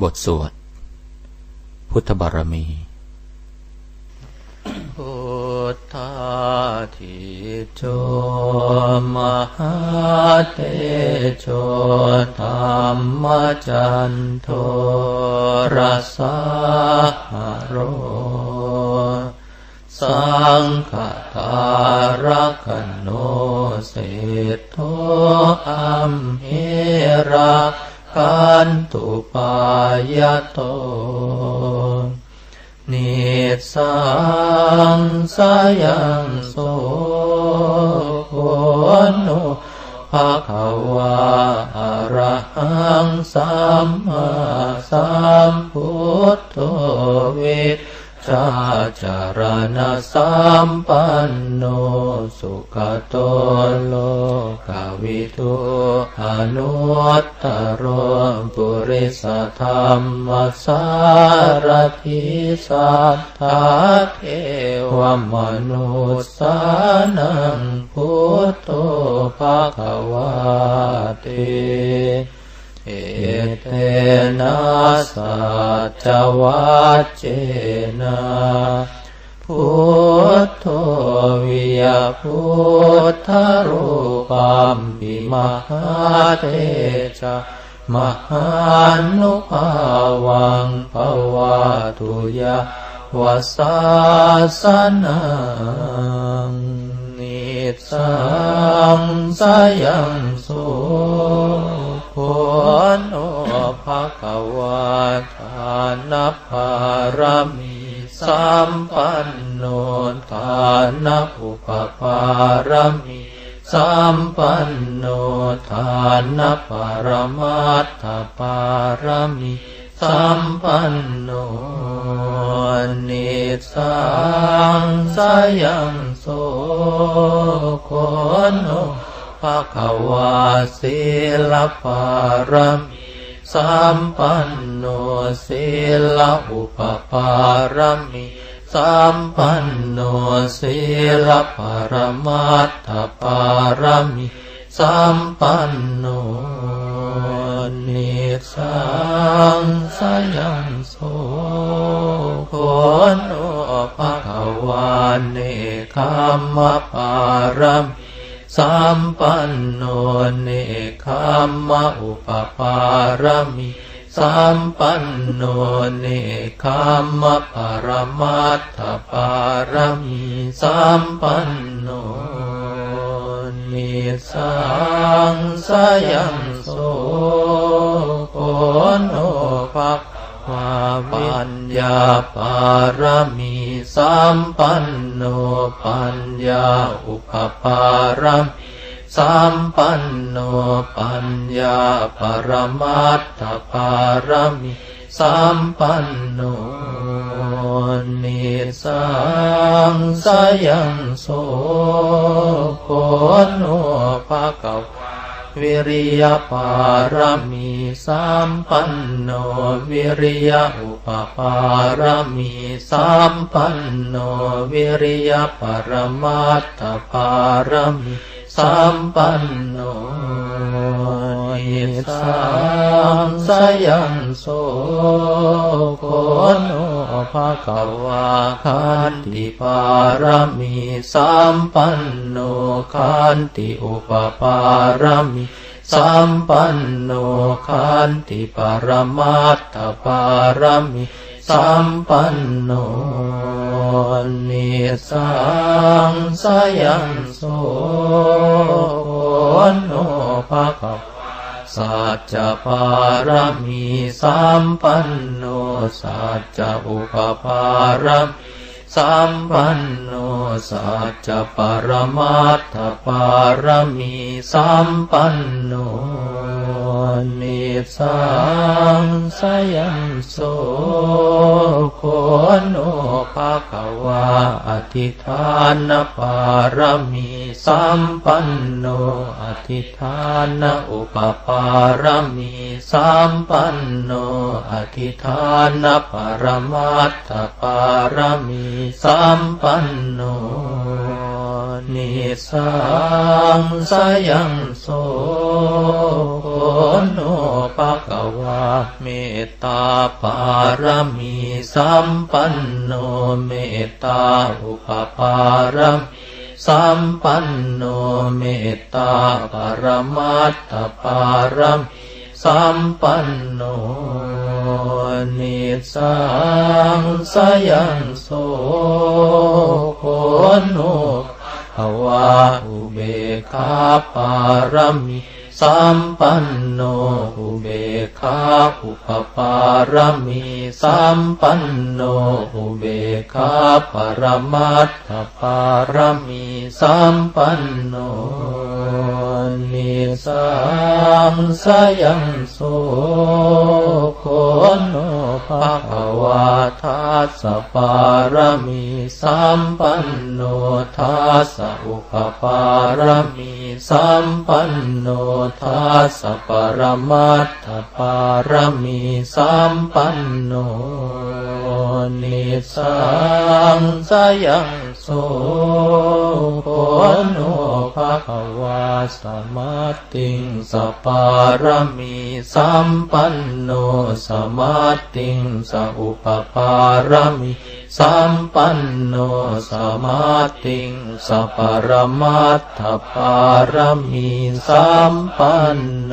บทสวด พุทธบารมี พุทธาทิโจมหาเตโชธรรมจันโทรสาหโร สังฆทารกันโนเศธโทอัมเหระ กันตุปายโตนิสังสยังโสโหโนภะคะวะอะระหังสัมมาสัมพุทโธวิท ชาจารณะสัมปันโนสุขโตโลกวิทุอนุตตรปุริสธรรมสารทิสัทธาเทวมนุสสานังพุทโธภะคะวะเต เอเตนะสัจวัจเจนะพุทโธวิยพุทธรูปัมปิมหาเตจมหานุภาวังภวะตุยาวสาสนังนิสังสยัง ภวะทานัพพารมีสัมปันโนทานัอุปปารมีสัมปันโนทานปรมัตถปารมีสัมปันโนนิสังสยังโสโคโนภะคะวะศิลปารมี สัมปันโนศิลอุปปารมีสัมปันโนศิลปารมัตถปารมีสัมปันโนนิสังสยังโสโคโนภะคะวะเนคัมมะปารมี สัมปันโนเนคัมมะอุปปารมีสัมปันโนเนคัมมะปรมัตถปารมีสัมปันโนนิสังสยังโสโกโนภะวาปัญญาปารมี สัมปันโนปัญญาอุปปารมีสัมปันโนปัญญาปรมัตถปารมีสัมปันโนนิสังสยังโสโคโนภะคะว วิริยปารมีสัมปันโนวิริยอุปปารมีสัมปันโนวิริยปรมัตถปารมีสัมปันโน อิสังสยังโสโคโนภะคะวะคันติปารมีสัมปันโนคันติอุปปารมีสัมปันโนคันติปรมัตถปารมีสัมปันโนนิสังสยังโสโคโนภะคะ สัจจะปารมีสัมปันโนสัจจะอุปปารมีสัมปันโนสัจจะปรมัตถปารมีสัมปันโนนิ สังสยังโสโคโนภะคะวะอธิฐานปารมีสัมปันโนอธิฐานอุปปารมีสัมปันโนอธิฐานปรมัตถปารมีสัมปันโน นิสังสยังโสโนภะคะวะเมตตาปารมีสัมปันโนเมตตาอุปปารมีสัมปันโนเมตตาปรมัตถปารมีสัมปันโนนิสังสยังโสโคโน ภวะอุเบคาปารมีสัมปันโนอุเบคาอุปปารมีสัมปันโนอุเบคาปรมัตถปารมีสัมปันโน นิสังสยังโสโคโนภะคะวะทัสสะปารมีสัมปันโนทัสสะอุปปารมีสัมปันโนทัสสะปรมัตถปารมีสัมปันโนนิสังสยังโสโคโน ภะคะวาสมาติงสปารมีสัมปันโนสมาติงสอุปปารมีสัมปันโนสมาติงสปารมัตถปารมีสัมปันโน